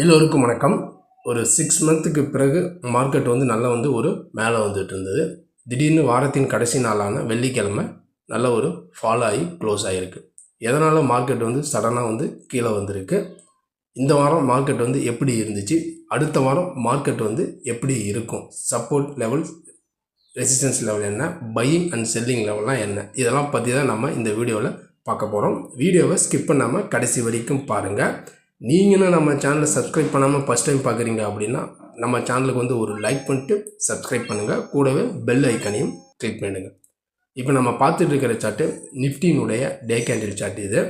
எல்லோருக்கும் வணக்கம். ஒரு சிக்ஸ் மந்த்துக்கு பிறகு மார்க்கெட் வந்து நல்லா வந்து ஒரு மேலே வந்துட்டு இருந்தது. திடீர்னு வாரத்தின் கடைசி நாளான வெள்ளிக்கிழமை நல்ல ஒரு ஃபாலோ ஆகி க்ளோஸ் ஆகிருக்கு எதனால் மார்க்கெட் வந்து சடனாக வந்து கீழே வந்திருக்கு? இந்த வாரம் மார்க்கெட் வந்து எப்படி இருந்துச்சு? அடுத்த வாரம் மார்க்கெட் வந்து எப்படி இருக்கும்? சப்போர்ட் லெவல் ரெசிஸ்டன்ஸ் லெவல் என்ன? பையிங் அண்ட் செல்லிங் லெவல்லாம் என்ன? இதெல்லாம் பற்றி தான் நம்ம இந்த வீடியோவில் பார்க்க போகிறோம் வீடியோவை ஸ்கிப் பண்ணாமல் கடைசி வரைக்கும் பாருங்கள் நீங்களும் நம்ம சேனலை சப்ஸ்கிரைப் பண்ணாமல் ஃபஸ்ட் டைம் பார்க்குறீங்க அப்படின்னா நம்ம சேனலுக்கு வந்து ஒரு லைக் பண்ணிட்டு சப்ஸ்கிரைப் பண்ணுங்கள் கூடவே பெல் ஐக்கனையும் கிளிக் பண்ணுங்கள் இப்போ நம்ம பார்த்துட்டு இருக்கிற சார்ட்டு நிஃப்டியினுடைய டே கேண்டில் சார்ட் இது.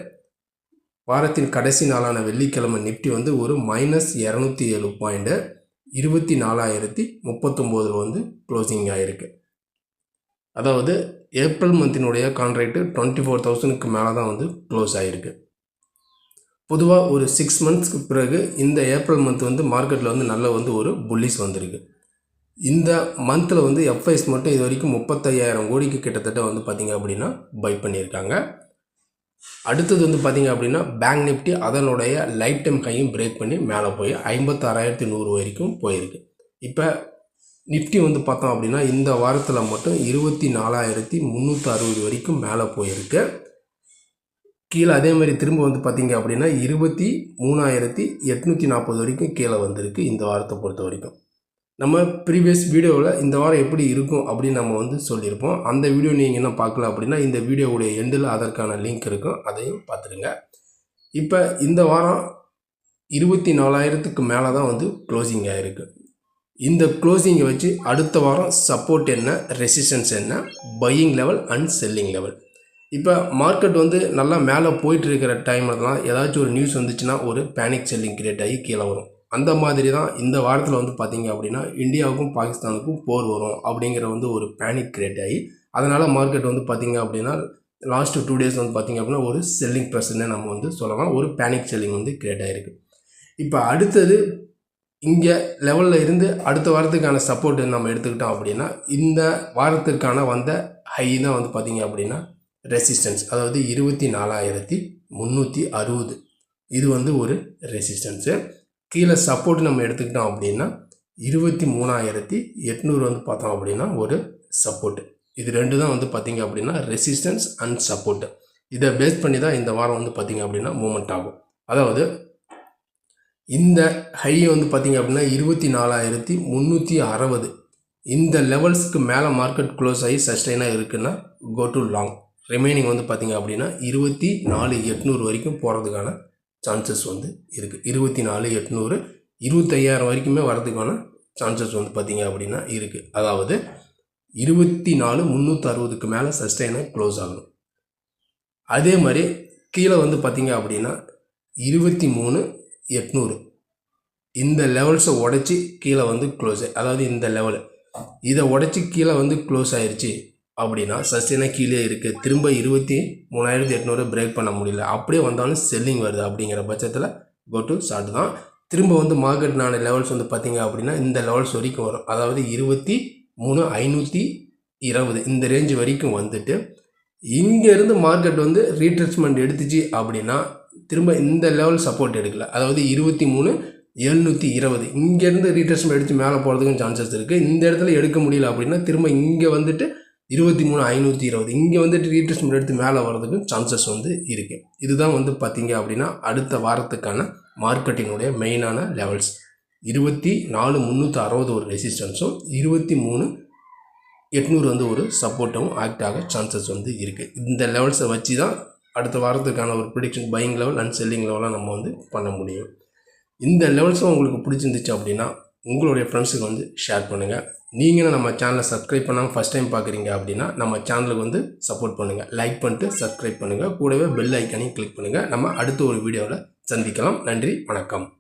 வாரத்தின் கடைசி நாளான வெள்ளிக்கிழமை நிஃப்டி வந்து ஒரு மைனஸ் இரநூத்தி ஏழு பாயிண்ட்டு இருபத்தி நாலாயிரத்தி முப்பத்தொம்போதில் வந்து க்ளோசிங் ஆகிருக்கு அதாவது ஏப்ரல் மந்தினுடைய கான்ட்ராக்ட்டு டுவெண்ட்டி ஃபோர் தௌசண்ட்க்கு மேலே தான் வந்து க்ளோஸ் ஆகிருக்கு பொதுவாக ஒரு சிக்ஸ் மந்த்ஸ்க்கு பிறகு இந்த ஏப்ரல் மந்த் வந்து மார்க்கெட்டில் வந்து நல்ல வந்து ஒரு புல்லிஸ் வந்திருக்கு. இந்த மந்தில் வந்து எஃப்ஐஸ் மட்டும் இது வரைக்கும் முப்பத்தையாயிரம் கோடிக்கு கிட்டத்தட்ட வந்து பார்த்திங்க அப்படின்னா பை பண்ணியிருக்காங்க. அடுத்தது வந்து பார்த்திங்க அப்படின்னா பேங்க் நிஃப்டி அதனுடைய லைஃப் டைம் கையும் பிரேக் பண்ணி மேலே போய் ஐம்பத்தாறாயிரத்தி நூறு வரைக்கும் போயிருக்கு. இப்போ நிஃப்டி வந்து பார்த்தோம் அப்படின்னா இந்த வாரத்தில் மட்டும் இருபத்தி நாலாயிரத்தி முந்நூற்றி அறுபது வரைக்கும் மேலே போயிருக்கு. கீழே அதே மாதிரி திரும்ப வந்து பார்த்திங்க அப்படின்னா இருபத்தி மூணாயிரத்தி எட்நூற்றி நாற்பது வரைக்கும் கீழே வந்திருக்கு இந்த வாரத்தை பொறுத்த வரைக்கும். நம்ம ப்ரீவியஸ் வீடியோவில் இந்த வாரம் எப்படி இருக்கும் அப்படின்னு நம்ம வந்து சொல்லியிருப்போம். அந்த வீடியோ நீங்கள் என்ன பார்க்கல அப்படின்னா இந்த வீடியோவுடைய எண்டில் அதற்கான லிங்க் இருக்கும். அதையும் பார்த்துருங்க. இப்போ இந்த வாரம் இருபத்தி நாலாயிரத்துக்கு மேலே தான் வந்து க்ளோசிங் ஆகிருக்கு இந்த க்ளோசிங்கை வச்சு அடுத்த வாரம் சப்போர்ட் என்ன ரெசிஸ்டன்ஸ் என்ன buying level and selling level இப்போ மார்க்கெட் வந்து நல்லா மேலே போயிட்டு இருக்கிற டைமில் தான் ஏதாச்சும் ஒரு நியூஸ் வந்துச்சுன்னா ஒரு பேனிக் செல்லிங் கிரியேட் ஆகி கீழே வரும். அந்த மாதிரி தான் இந்த வாரத்தில் வந்து பார்த்திங்க அப்படின்னா இந்தியாவுக்கும் பாகிஸ்தானுக்கும் போர் வரும் அப்படிங்கிற வந்து ஒரு பேனிக் கிரியேட் ஆகி அதனால் மார்க்கெட் வந்து பார்த்திங்க அப்படின்னா லாஸ்ட் டூ டேஸ் வந்து பார்த்திங்க அப்படின்னா ஒரு செல்லிங் ப்ரெஷர்னே நம்ம வந்து சொல்லலாம். ஒரு பேனிக் செல்லிங் வந்து கிரியேட் ஆகிருக்கு இப்போ அடுத்தது இங்கே லெவலில் இருந்து அடுத்த வாரத்துக்கான சப்போர்ட் நம்ம எடுத்துக்கிட்டோம் அப்படின்னா இந்த வாரத்திற்கான வந்த ஹை தான் வந்து பார்த்திங்க அப்படின்னா ரெசிஸ்டன்ஸ் அதாவது இருபத்தி நாலாயிரத்தி முந்நூற்றி அறுபது. இது வந்து ஒரு ரெசிஸ்டன்ஸு கீழே சப்போர்ட் நம்ம எடுத்துக்கிட்டோம் அப்படின்னா இருபத்தி மூணாயிரத்தி எட்நூறு வந்து பார்த்தோம் அப்படின்னா ஒரு சப்போர்ட்டு இது ரெண்டு தான் வந்து பார்த்திங்க அப்படின்னா ரெசிஸ்டன்ஸ் அண்ட் சப்போர்ட்டு இதை பேஸ் பண்ணி தான் இந்த வாரம் வந்து பார்த்திங்க அப்படின்னா மூமெண்ட் ஆகும். அதாவது இந்த ஹையை வந்து பார்த்திங்க அப்படின்னா இருபத்தி நாலாயிரத்தி முந்நூற்றி அறுபது. இந்த லெவல்ஸ்க்கு மேலே மார்க்கெட் க்ளோஸ் ஆகி சஸ்டெயினாக இருக்குன்னா கோ டு லாங் ரிமைனிங் வந்து பார்த்திங்க அப்படின்னா இருபத்தி நாலு எட்நூறு வரைக்கும் போகிறதுக்கான சான்சஸ் வந்து இருக்குது இருபத்தி நாலு எட்நூறு இருபத்தையாயிரம் வரைக்குமே வரதுக்கான சான்சஸ் வந்து பார்த்திங்க அப்படின்னா இருக்குது அதாவது இருபத்தி நாலு முந்நூற்றி அறுபதுக்கு மேலே சஸ்டைனாக க்ளோஸ் ஆகணும். அதே மாதிரி கீழே வந்து பார்த்திங்க அப்படின்னா இருபத்தி மூணு எட்நூறு. இந்த லெவல்ஸை உடச்சி கீழே வந்து க்ளோஸ் அதாவது இந்த லெவலு இதை உடச்சி கீழே வந்து க்ளோஸ் ஆயிடுச்சு அப்படின்னா சஸ்டெயினாக கீழே இருக்குது திரும்ப இருபத்தி மூணாயிரத்தி எட்நூறு பிரேக் பண்ண முடியல. அப்படியே வந்தாலும் செல்லிங் வருது அப்படிங்கிற பட்சத்தில் கோ டு ஷார்ட் தான். திரும்ப வந்து மார்க்கெட்னான லெவல்ஸ் வந்து பார்த்திங்க அப்படின்னா இந்த லெவல்ஸ் வரைக்கும் வரும். அதாவது இருபத்தி மூணு ஐநூற்றி இருபது இந்த ரேஞ்சு வரைக்கும் வந்துட்டு இங்கேருந்து மார்க்கெட் வந்து ரீட்ரெஸ்மெண்ட் எடுத்துச்சு அப்படின்னா திரும்ப இந்த லெவல் சப்போர்ட் எடுக்கல. அதாவது இருபத்தி மூணு எழுநூற்றி இருபது இங்கேருந்து ரீட்ரெஸ்மெண்ட் எடுத்து மேலே போகிறதுக்கும் சான்சஸ் இருக்குது இந்த இடத்துல எடுக்க முடியல அப்படின்னா திரும்ப இங்கே வந்துட்டு இருபத்தி மூணு ஐநூற்றி இருபது. இங்கே வந்துட்டு ரீட்ரெஸ்மெண்ட் எடுத்து மேலே வர்றதுக்கு சான்சஸ் வந்து இருக்குது இதுதான் வந்து பார்த்திங்க அப்படின்னா அடுத்த வாரத்துக்கான மார்க்கெட்டினுடைய மெயினான லெவல்ஸ் இருபத்தி நாலு முந்நூற்றி அறுபது ஒரு ரெசிஸ்டன்ஸும் இருபத்தி மூணு எட்நூறு வந்து ஒரு சப்போர்ட்டும் ஆக்ட் ஆக சான்சஸ் வந்து இருக்குது இந்த லெவல்ஸை வச்சு தான் அடுத்த வாரத்துக்கான ஒரு prediction buying level and selling லெவலாக நம்ம வந்து பண்ண முடியும். இந்த லெவல்ஸும் உங்களுக்கு பிடிச்சிருந்துச்சு அப்படின்னா உங்களுடைய ஃப்ரெண்ட்ஸுக்கு வந்து ஷேர் பண்ணுங்கள் நீங்களும் நம்ம சேனலை சப்ஸ்கிரைப் பண்ணாமல் ஃபஸ்ட் டைம் பார்க்குறீங்க அப்படின்னா நம்ம சேனலுக்கு வந்து சப்போர்ட் பண்ணுங்கள் லைக் பண்ணிட்டு சப்ஸ்கிரைப் பண்ணுங்கள் கூடவே பெல் ஐக்கானையும் கிளிக் பண்ணுங்கள் நம்ம அடுத்த ஒரு வீடியோவில் சந்திக்கலாம். நன்றி வணக்கம்.